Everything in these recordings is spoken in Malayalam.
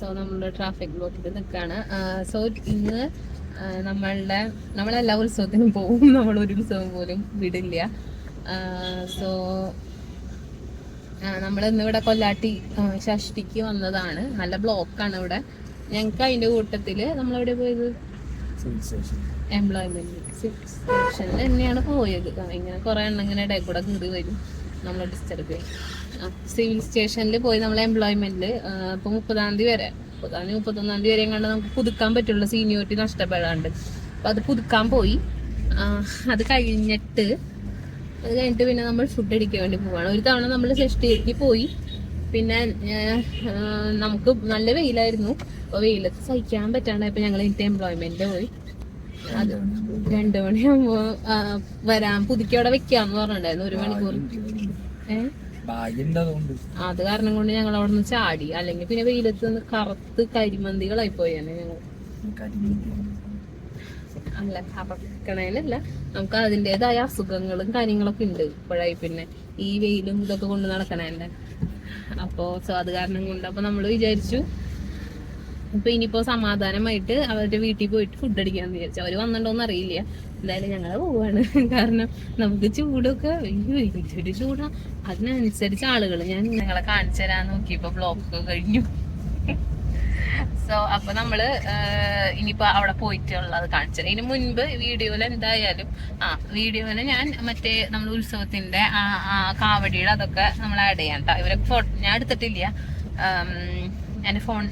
സോ നമ്മൾ ട്രാഫിക് ബ്ലോക്കിൽ നിൽക്കുകയാണ് സോ ഇന്ന് നമ്മളുടെ നമ്മളെല്ലാ ഉത്സവത്തിനും പോകും നമ്മൾ ഒരു ഉത്സവം പോലും വിടില്ല. സോ നമ്മൾ ഇന്ന് ഇവിടെ കൊല്ലാട്ടി ഷഷ്ടിക്ക് വന്നതാണ്. നല്ല ബ്ലോക്കാണ് ഇവിടെ. ഞങ്ങൾക്ക് അതിന്റെ കൂട്ടത്തിൽ നമ്മളെവിടെ പോയത്? എംപ്ലോയ്മെന്റ് സെക്ഷനിൽ തന്നെയാണ് പോയത്. ഇങ്ങനെ കുറെ എണ്ണം ഇങ്ങനെ ഇടയിൽ കൂടെ കയറി വരും. നമ്മൾ ഡിസ്റ്റർബ് ചെയ്യും സിവിൽ സ്റ്റേഷനിൽ പോയി നമ്മൾ എംപ്ലോയ്മെന്റിൽ ഇപ്പൊ മുപ്പതാം തീയതി വരെ മുപ്പതാം തീയതി മുപ്പത്തൊന്നാം തീയതി വരെ കണ്ട് നമുക്ക് പുതുക്കാൻ പറ്റുള്ള. സീനിയോറിറ്റി നഷ്ടപ്പെടാണ്ട്. അപ്പൊ അത് പുതുക്കാൻ പോയി. അത് കഴിഞ്ഞിട്ട് അത് കഴിഞ്ഞിട്ട് പിന്നെ നമ്മൾ ഫുഡ് അടിക്കാൻ വേണ്ടി പോവാണ്. ഒരു തവണ നമ്മൾ സൃഷ്ടിയിലേക്ക് പോയി. പിന്നെ നമുക്ക് നല്ല വെയിലായിരുന്നു. അപ്പൊ വെയിലത്ത് സഹിക്കാൻ പറ്റാണ്ടായപ്പോ ഞങ്ങൾ എന്റെ എംപ്ലോയ്മെന്റ് പോയി. അത് രണ്ടു വരാം വരാൻ അവിടെ വെക്കാന്ന് പറഞ്ഞിട്ടുണ്ടായിരുന്നു. ഒരു മണിക്കൂർ. അത് കാരണം കൊണ്ട് ഞങ്ങൾ അവിടെ നിന്ന് ചാടി. അല്ലെങ്കിൽ പിന്നെ വെയിലത്ത് നിന്ന് കറുത്ത് കരിമന്തികളായി പോയാണ് ഞങ്ങൾ. അല്ല കറക്കണേലല്ല നമുക്ക് അതിന്റെതായ അസുഖങ്ങളും കാര്യങ്ങളൊക്കെ ഉണ്ട് ഇപ്പോഴായി പിന്നെ. ഈ വെയിലും ഇതൊക്കെ കൊണ്ട് നടക്കണേന്റെ അപ്പോ സോ അത് കാരണം കൊണ്ട് അപ്പൊ നമ്മൾ വിചാരിച്ചു ഇപ്പൊ ഇനിയിപ്പോ സമാധാനമായിട്ട് അവരുടെ വീട്ടിൽ പോയിട്ട് ഫുഡ് അടിക്കാന്ന് വിചാരിച്ചു. അവർ വന്നിട്ടോന്ന് അറിയില്ല. എന്തായാലും ഞങ്ങൾ പോവാണ്. കാരണം നമുക്ക് ചൂടൊക്കെ അയ്യോ ഇതൊരു ചൂടാ. അതിനനുസരിച്ച് ആളുകൾ ഞാൻ ഞങ്ങളെ കാണിച്ചു തരാൻ നോക്കിയപ്പോ ബ്ലോക്ക് കഴിഞ്ഞു. സോ അപ്പൊ നമ്മൾ ഇനിയിപ്പോ അവിടെ പോയിട്ടുള്ളത് കാണിച്ചു തരാം. ഇതിന് മുൻപ് വീഡിയോയിൽ എന്തായാലും ആ വീഡിയോയിൽ ഞാൻ മറ്റേ നമ്മൾ ഉത്സവത്തിന്റെ ആ കാവടിയുടെ അതൊക്കെ നമ്മൾ ആഡ് ചെയ്യാം കേട്ടോ ഇവരെ ഫോട്ടോ ഞാൻ എടുത്തിട്ടില്ല. എന്റെ ഫോൺ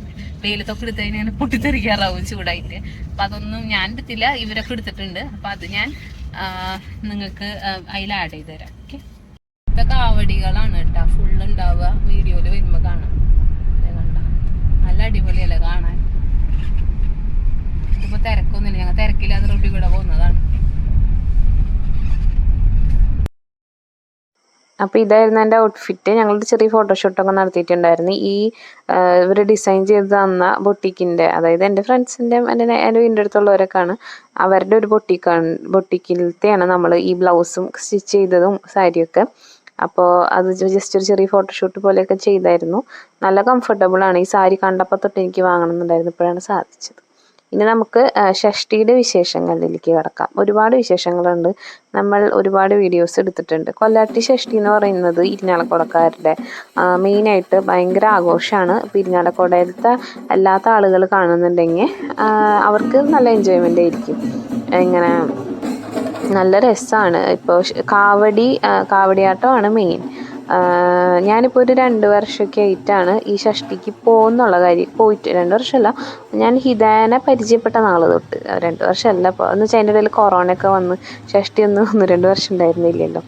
വെയിലത്തൊക്കെ എടുത്ത് കഴിഞ്ഞാൽ പൊട്ടിത്തെറിക്കാറാവും ചൂടായിട്ട്. അപ്പൊ അതൊന്നും ഞാൻ എടുത്തില്ല ഇവരൊക്കെ എടുത്തിട്ടുണ്ട്. അപ്പൊ അത് ഞാൻ നിങ്ങൾക്ക് അതിൽ ആഡ് ചെയ്ത് തരാം. ഓക്കെ ഇതൊക്കെ ആവടികളാണ് കേട്ടോ. ഫുൾ ഉണ്ടാവുക വീഡിയോയിൽ വരുമ്പോ കാണാം? നല്ല അടിപൊളിയല്ലേ കാണാൻ? ഇതിപ്പോ തിരക്കൊന്നുമില്ല. ഞങ്ങൾ തിരക്കില്ലാതെ റോഡിൽ കൂടെ പോകുന്നതാണ്. അപ്പോൾ ഇതായിരുന്നു എന്റെ ഔട്ട്ഫിറ്റ് ഞങ്ങളുടെ ചെറിയ ഫോട്ടോഷൂട്ടൊക്കെ നടത്തിയിട്ടുണ്ടായിരുന്നു. ഈ ഇവർ ഡിസൈൻ ചെയ്ത് തന്ന ബൊട്ടിക്കിന്റെ അതായത് എന്റെ ഫ്രണ്ട്സിന്റെ എന്റെ എന്റെ വീടിന്റെ അടുത്തുള്ളവരൊക്കെയാണ്. അവരുടെ ഒരു ബൊട്ടിക്കാണ് ബൊട്ടിക്കിലത്തെയാണ് നമ്മൾ ഈ ബ്ലൗസും സ്റ്റിച്ച് ചെയ്തതും സാരിയൊക്കെ അപ്പോൾ അത് ജസ്റ്റ് ഒരു ചെറിയ ഫോട്ടോഷൂട്ട് പോലെയൊക്കെ ചെയ്തായിരുന്നു. നല്ല കംഫർട്ടബിളാണ് ഈ സാരി കണ്ടപ്പോൾ തൊട്ട് എനിക്ക് വാങ്ങണമെന്നുണ്ടായിരുന്നു ഇപ്പോഴാണ് സാധിച്ചത്. ഇനി നമുക്ക് ഷഷ്ടിയുടെ വിശേഷങ്ങളിലേക്ക് കിടക്കാം. ഒരുപാട് വിശേഷങ്ങളുണ്ട്. നമ്മൾ ഒരുപാട് വീഡിയോസ് എടുത്തിട്ടുണ്ട്. കൊല്ലാട്ടി ഷഷ്ടി എന്ന് പറയുന്നത് ഇരിഞ്ഞാലക്കുടക്കാരുടെ മെയിനായിട്ട് ഭയങ്കര ആഘോഷമാണ്. ഇപ്പോൾ ഇരിഞ്ഞാലക്കുടയിലത്തെ അല്ലാത്ത ആളുകൾ കാണുന്നുണ്ടെങ്കിൽ അവർക്ക് നല്ല എൻജോയ്മെന്റ് ആയിരിക്കും. ഇങ്ങനെ നല്ല രസമാണ് ഇപ്പോൾ കാവടി കാവടിയാട്ടമാണ് മെയിൻ ഞാനിപ്പോൾ ഒരു രണ്ട് വർഷമൊക്കെ ആയിട്ടാണ് ഈ ഷഷ്ടിക്ക് പോകുന്നുള്ള കാര്യം. പോയിട്ട് രണ്ട് വർഷമല്ല ഞാൻ ഹിതാനെ പരിചയപ്പെട്ട നാൾ തൊട്ട്. രണ്ട് വർഷമല്ല അപ്പോൾ എന്ന് വെച്ചാൽ അതിന്റെ ഇടയിൽ കൊറോണ ഒക്കെ വന്ന് ഷഷ്ടി ഒന്ന് ഒന്ന് രണ്ട് വർഷം ഉണ്ടായിരുന്നില്ലല്ലോ.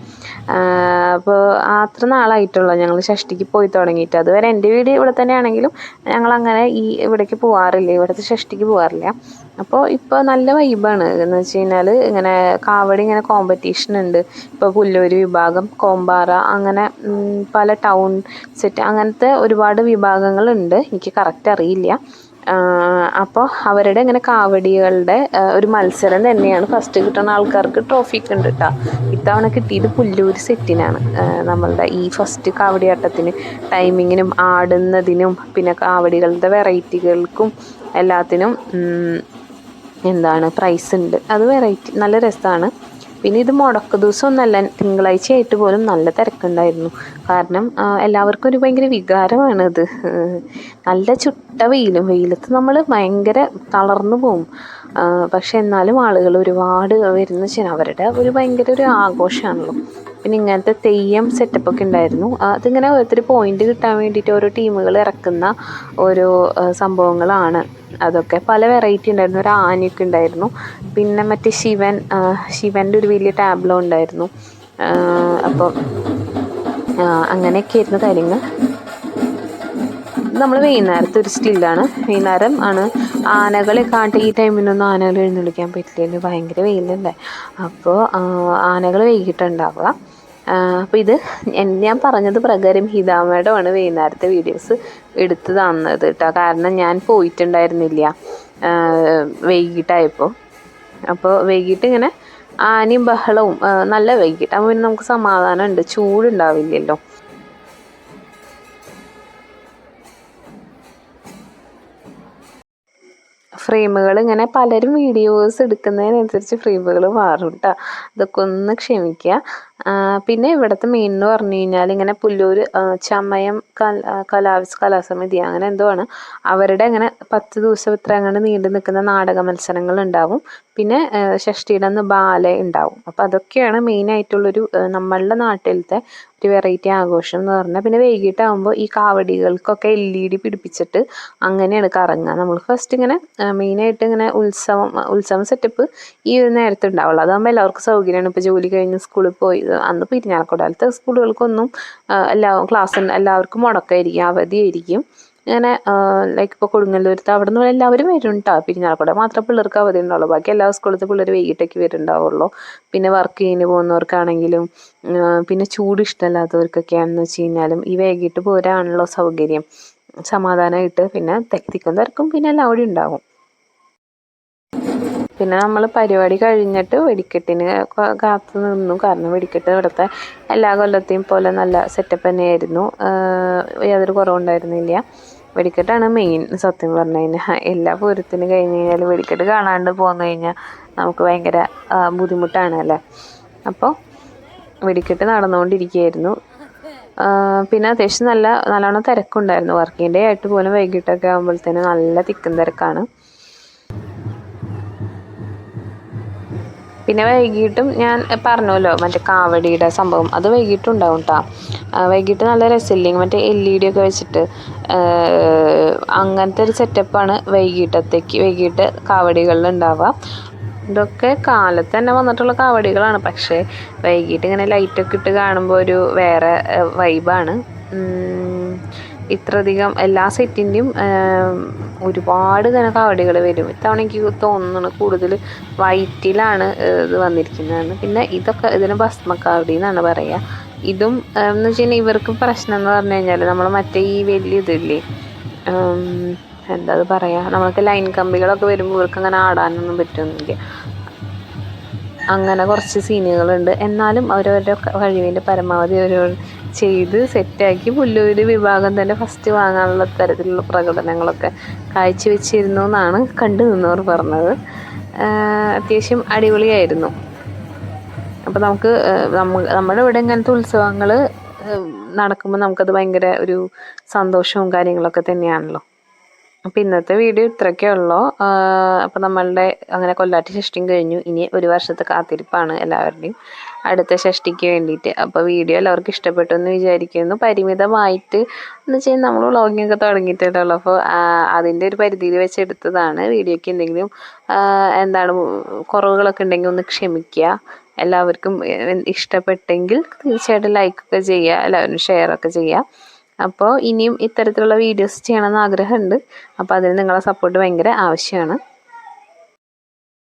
അപ്പോൾ അത്ര നാളായിട്ടുള്ളൂ ഞങ്ങൾ ഷഷ്ടിക്ക് പോയി തുടങ്ങിയിട്ട്. അതുവരെ എന്റെ വീട് ഇവിടെ തന്നെയാണെങ്കിലും ഞങ്ങൾ അങ്ങനെ ഈ ഇവിടേക്ക് പോകാറില്ല ഇവിടുത്തെ ഷഷ്ടിക്ക് പോകാറില്ല അപ്പോൾ ഇപ്പോൾ നല്ല വൈബാണ് എന്ന് വെച്ച് കഴിഞ്ഞാൽ ഇങ്ങനെ കാവടി ഇങ്ങനെ കോമ്പറ്റീഷൻ ഉണ്ട്. ഇപ്പോൾ പുല്ലൂര് വിഭാഗം കോമ്പാറ അങ്ങനെ പല ടൗൺ സെറ്റ് അങ്ങനത്തെ ഒരുപാട് വിഭാഗങ്ങളുണ്ട്. എനിക്ക് കറക്റ്റ് അറിയില്ല. അപ്പോൾ അവരുടെ ഇങ്ങനെ കാവടികളുടെ ഒരു മത്സരം തന്നെയാണ്. ഫസ്റ്റ് കിട്ടുന്ന ആൾക്കാർക്ക് ട്രോഫി ഒക്കെ ഉണ്ട് കേട്ടോ ഇത്തവണ കിട്ടിയത് പുല്ലൂര് സെറ്റിനാണ് നമ്മളുടെ ഈ ഫസ്റ്റ് കാവടിയാട്ടത്തിന് ടൈമിങ്ങിനും ആടുന്നതിനും പിന്നെ കാവടികളുടെ വെറൈറ്റികൾക്കും എല്ലാത്തിനും എന്താണ് പ്രൈസ് ഉണ്ട്. അത് വെറൈറ്റി നല്ല രസമാണ്. പിന്നെ ഇത് മുടക്ക് ദിവസം ഒന്നല്ല തിങ്കളാഴ്ച ആയിട്ട് പോലും നല്ല തിരക്കുണ്ടായിരുന്നു. കാരണം എല്ലാവർക്കും ഒരു ഭയങ്കര വികാരമാണ് ഇത്. നല്ല ചുട്ട വെയിലും വെയിലത്ത് നമ്മൾ ഭയങ്കര തളർന്നു പോകും പക്ഷെ എന്നാലും ആളുകൾ ഒരുപാട് വരുന്ന വെച്ചാൽ അവരുടെ ഒരു ഭയങ്കര ഒരു ആഘോഷമാണല്ലോ. പിന്നെ ഇങ്ങനത്തെ തെയ്യം സെറ്റപ്പ് ഒക്കെ ഉണ്ടായിരുന്നു. അതിങ്ങനെ ഓരോരുത്തർ പോയിന്റ് കിട്ടാൻ വേണ്ടിയിട്ട് ഓരോ ടീമുകൾ ഇറക്കുന്ന ഓരോ സംഭവങ്ങളാണ്. അതൊക്കെ പല വെറൈറ്റി ഉണ്ടായിരുന്നു. ഒരു ആനയൊക്കെ ഉണ്ടായിരുന്നു. പിന്നെ മറ്റേ ശിവൻ ശിവന്റെ ഒരു വലിയ ടാബ്ലോ ഉണ്ടായിരുന്നു. അപ്പം അങ്ങനെയൊക്കെ ആയിരുന്നു കാര്യങ്ങൾ. നമ്മൾ വൈകുന്നേരത്തെ ഒരു സ്റ്റില്ലാണ് വൈകുന്നേരം ആണ്. ആനകളെ കാട്ടി ഈ ടൈമിനൊന്നും ആനകൾ എഴുന്നള്ളിക്കാൻ പറ്റില്ല. ഭയങ്കര വെയിലല്ലേ. അപ്പോൾ ആനകൾ വൈകിട്ടുണ്ടാവുക അപ്പോൾ ഇത് ഞാൻ പറഞ്ഞത് പ്രകാരം ഹിതാമേടമാണ് വൈകുന്നേരത്തെ വീഡിയോസ് എടുത്തു തന്നത് കേട്ടോ കാരണം ഞാൻ പോയിട്ടുണ്ടായിരുന്നില്ല. വൈകിട്ടായപ്പോൾ അപ്പോൾ വൈകിട്ട് ഇങ്ങനെ ആനയും ബഹളവും നല്ല വൈകിട്ട്. അപ്പോൾ പിന്നെ നമുക്ക് സമാധാനമുണ്ട് ചൂടുണ്ടാവില്ലല്ലോ. ഫ്രെയിമുകൾ ഇങ്ങനെ പലരും വീഡിയോസ് എടുക്കുന്നതിനനുസരിച്ച് ഫ്രെയിമുകൾ മാറും കേട്ടോ അതൊക്കെ ഒന്ന് ക്ഷമിക്കുക പിന്നെ ഇവിടുത്തെ മെയിൻ എന്ന് പറഞ്ഞു കഴിഞ്ഞാൽ ഇങ്ങനെ പുല്ലൂർ ചമയം കല കലാവിസ് കലാസമിതി അങ്ങനെ എന്തോ ആണ്. അവരുടെ അങ്ങനെ പത്ത് ദിവസം ഇത്ര അങ്ങനെ നീണ്ടു നിൽക്കുന്ന നാടക മത്സരങ്ങൾ ഉണ്ടാവും. പിന്നെ ഷഷ്ടിയുടെ അന്ന് ബാല ഉണ്ടാവും അപ്പോൾ അതൊക്കെയാണ് മെയിൻ ആയിട്ടുള്ളൊരു നമ്മളുടെ നാട്ടിലത്തെ ഒരു വെറൈറ്റി ആഘോഷം എന്ന് പറഞ്ഞാൽ പിന്നെ വൈകിട്ടാകുമ്പോൾ ഈ കാവടികൾക്കൊക്കെ എൽ ഇ ഡി പിടിപ്പിച്ചിട്ട് അങ്ങനെയാണ് കറങ്ങുക നമ്മൾ ഫസ്റ്റ് ഇങ്ങനെ മെയിനായിട്ട് ഇങ്ങനെ ഉത്സവം ഉത്സവം സെറ്റപ്പ് ഈ ഒരു നേരത്തെ ഉണ്ടാവുള്ളൂ അതാകുമ്പോൾ എല്ലാവർക്കും സൗകര്യമാണ്. ഇപ്പോൾ ജോലി കഴിഞ്ഞ് സ്കൂളിൽ പോയി അന്ന് പിരിഞ്ഞാലക്കുടലത്തെ സ്കൂളുകൾക്കൊന്നും എല്ലാ ക്ലാസ് എല്ലാവർക്കും മുടക്കമായിരിക്കും അവധിയായിരിക്കും. ഇങ്ങനെ ലൈക്ക് ഇപ്പോൾ കൊടുങ്ങല്ലൂരത്ത് അവിടെ നിന്ന് എല്ലാവരും വരും കേട്ടോ പിരിഞ്ഞാലക്കുട മാത്രമേ പിള്ളേർക്ക് അവധി ഉണ്ടാവുള്ളൂ ബാക്കി എല്ലാ സ്കൂളിലത്തെ പിള്ളേർ വൈകിട്ടേക്ക് വരുന്നുണ്ടാവുള്ളൂ. പിന്നെ വർക്ക് ചെയ്യുന്നു പോകുന്നവർക്കാണെങ്കിലും പിന്നെ ചൂട് ഇഷ്ടമല്ലാത്തവർക്കൊക്കെയാണെന്ന് വെച്ച് കഴിഞ്ഞാലും ഈ വൈകിട്ട് പോരാണല്ലോ സൗകര്യം സമാധാനമായിട്ട് പിന്നെ തെക്കുന്നവർക്കും പിന്നെ എല്ലാം അവിടെ ഉണ്ടാവും. പിന്നെ നമ്മൾ പരിപാടി കഴിഞ്ഞിട്ട് വെടിക്കെട്ടിന് കാത്തു നിന്നു. കാരണം വെടിക്കെട്ട് ഇവിടുത്തെ എല്ലാ കൊല്ലത്തെയും പോലെ നല്ല സെറ്റപ്പ് തന്നെയായിരുന്നു. യാതൊരു കുറവുണ്ടായിരുന്നില്ല. വെടിക്കെട്ടാണ് മെയിൻ സത്യം പറഞ്ഞു കഴിഞ്ഞാൽ എല്ലാ പൂരത്തിന് കഴിഞ്ഞ് കഴിഞ്ഞാൽ വെടിക്കെട്ട് കാണാണ്ട് പോന്നു കഴിഞ്ഞാൽ നമുക്ക് ഭയങ്കര ബുദ്ധിമുട്ടാണ് അല്ലേ? അപ്പോൾ വെടിക്കെട്ട് നടന്നുകൊണ്ടിരിക്കുകയായിരുന്നു പിന്നെ അത്യാവശ്യം നല്ല നല്ലോണം തിരക്കുണ്ടായിരുന്നു. വർക്കിംഗ് ഡേ ആയിട്ട് പോലും വൈകിട്ടൊക്കെ ആകുമ്പോഴത്തേനും നല്ല തിക്കും തിരക്കാണ്. പിന്നെ വൈകിട്ടും ഞാൻ പറഞ്ഞല്ലോ മറ്റേ കാവടിയുടെ സംഭവം. അത് വൈകിട്ടും ഉണ്ടാവും കേട്ടോ വൈകിട്ട് നല്ല രസമില്ലേ? മറ്റേ എൽ ഇ ഡി ഒക്കെ വെച്ചിട്ട് അങ്ങനത്തെ ഒരു സെറ്റപ്പാണ് വൈകിട്ടത്തേക്ക് വൈകിട്ട് കാവടികളിൽ ഉണ്ടാവുക ഇതൊക്കെ കാലത്ത് തന്നെ വന്നിട്ടുള്ള കാവടികളാണ്. പക്ഷേ വൈകിട്ട് ഇങ്ങനെ ലൈറ്റൊക്കെ ഇട്ട് കാണുമ്പോൾ ഒരു വേറെ വൈബാണ് ഇത്രയധികം എല്ലാ സെറ്റിന്റെയും ഒരുപാട് തന്നെ കവടികൾ വരും. ഇത്തവണ എനിക്ക് തോന്നുന്നു കൂടുതൽ വൈറ്റിലാണ് ഇത് വന്നിരിക്കുന്നതെന്ന്. പിന്നെ ഇതൊക്കെ ഇതിന് ഭസ്മക്കാവടി എന്നാണ് പറയുക ഇതും എന്ന് വെച്ച് കഴിഞ്ഞാൽ ഇവർക്ക് പ്രശ്നം എന്ന് പറഞ്ഞു കഴിഞ്ഞാൽ നമ്മൾ മറ്റേ ഈ വലിയ ഇതില്ലേ എന്താ അത് പറയുക നമ്മൾക്ക് ലൈൻ കമ്പികളൊക്കെ വരുമ്പോൾ ഇവർക്ക് അങ്ങനെ ആടാനൊന്നും പറ്റുന്നില്ല അങ്ങനെ കുറച്ച് സീനുകളുണ്ട്. എന്നാലും അവരവരുടെ കഴിവിന്റെ പരമാവധി അവർ ചെയ്ത് സെറ്റാക്കി പുല്ലൂര് വിഭാഗം തന്നെ ഫസ്റ്റ് വാങ്ങാനുള്ള തരത്തിലുള്ള പ്രകടനങ്ങളൊക്കെ കാഴ്ചവെച്ചിരുന്നു എന്നാണ് കണ്ടു നിന്നവർ പറഞ്ഞത്. അത്യാവശ്യം അടിപൊളിയായിരുന്നു. അപ്പോൾ നമുക്ക് നമ്മുടെ ഇവിടെ ഇങ്ങനത്തെ ഉത്സവങ്ങൾ നടക്കുമ്പോൾ നമുക്കത് ഭയങ്കര ഒരു സന്തോഷവും കാര്യങ്ങളൊക്കെ തന്നെയാണല്ലോ. അപ്പോൾ ഇന്നത്തെ വീഡിയോ ഇത്രയൊക്കെ ഉള്ളൂ. അപ്പോൾ നമ്മളുടെ അങ്ങനെ കൊല്ലാട്ടി ഷഷ്ടിയും കഴിഞ്ഞു. ഇനി ഒരു വർഷത്തെ കാത്തിരിപ്പാണ് എല്ലാവരുടെയും അടുത്ത ഷഷ്ടിക്ക് വേണ്ടിയിട്ട്. അപ്പോൾ വീഡിയോ എല്ലാവർക്കും ഇഷ്ടപ്പെട്ടു എന്ന് വിചാരിക്കുന്നു. പരിമിതമായിട്ട് എന്ന് വെച്ചാൽ നമ്മൾ വ്ളോഗിങ് ഒക്കെ തുടങ്ങിയിട്ടുണ്ടല്ലോ അപ്പോൾ അതിന്റെ ഒരു പരിധിയിൽ വെച്ച് എടുത്തതാണ്. വീഡിയോയ്ക്ക് എന്തെങ്കിലും എന്താണ് കുറവുകളൊക്കെ ഉണ്ടെങ്കിൽ ഒന്ന് ക്ഷമിക്കുക. എല്ലാവർക്കും ഇഷ്ടപ്പെട്ടെങ്കിൽ തീർച്ചയായിട്ടും ലൈക്കൊക്കെ ചെയ്യുക. എല്ലാവരും ഷെയറൊക്കെ ചെയ്യുക. അപ്പോൾ ഇനിയും ഇത്തരത്തിലുള്ള വീഡിയോസ് ചെയ്യണമെന്ന് ആഗ്രഹമുണ്ട്. അപ്പോൾ അതിന് നിങ്ങളുടെ സപ്പോർട്ട് ഭയങ്കര ആവശ്യമാണ്.